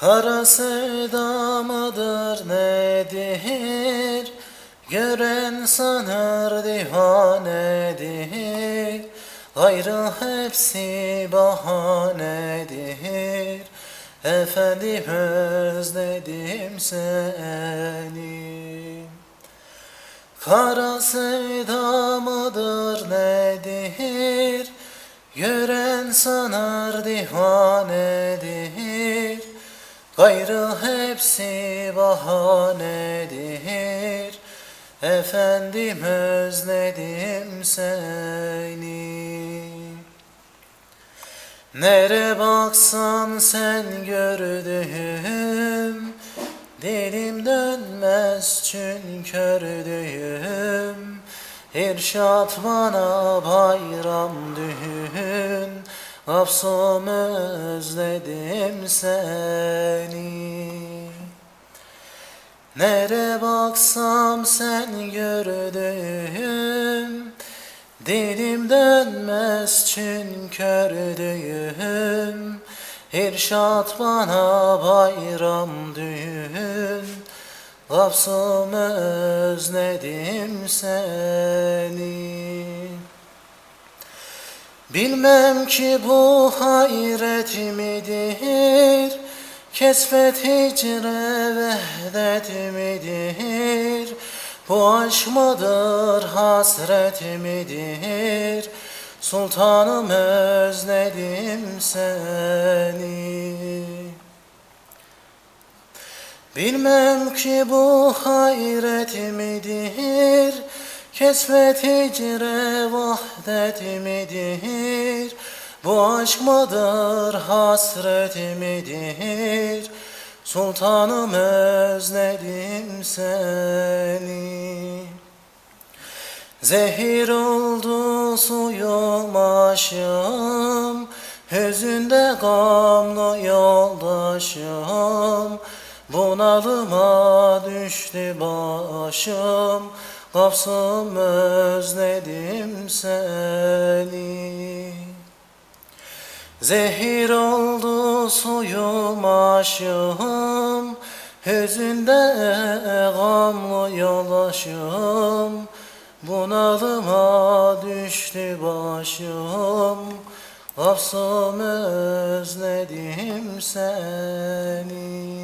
Kara sevda nedir? Gören sanır divanedir Gayrı hepsi bahanedir Efendim özledim seni Kara sevda nedir? Gören sanar divanedir Gayrı hepsi bahanedir. Efendim özledim seni. Nere baksan sen gördüğüm Dilim dönmez çünkü kördüğüm İrşat bana bayram düğün Hapsum özledim seni. Nere baksam sen gördüğüm Dilim dönmez çünkü kördüğüm. İrşat bana bayram düğün. Gafsım özledim seni Bilmem ki bu hayret midir? Kesfet hicre vehdet midir? Bu aşk mıdır hasret midir? Sultanım özledim seni. Bilmem ki bu hayret midir Kesfet hicre vahdet midir? Bu aşk mıdır hasret midir? Sultanım özledim seni. Zehir oldu suyum aşım Hüzünde gamlı yoldaşım. Bunalıma düştü başım Gafsım özledim seni. Zehir oldu suyum aşığım. Hüzünde gamlı yoldaşım. Bunalıma düştü başım. Gafsım özledim seni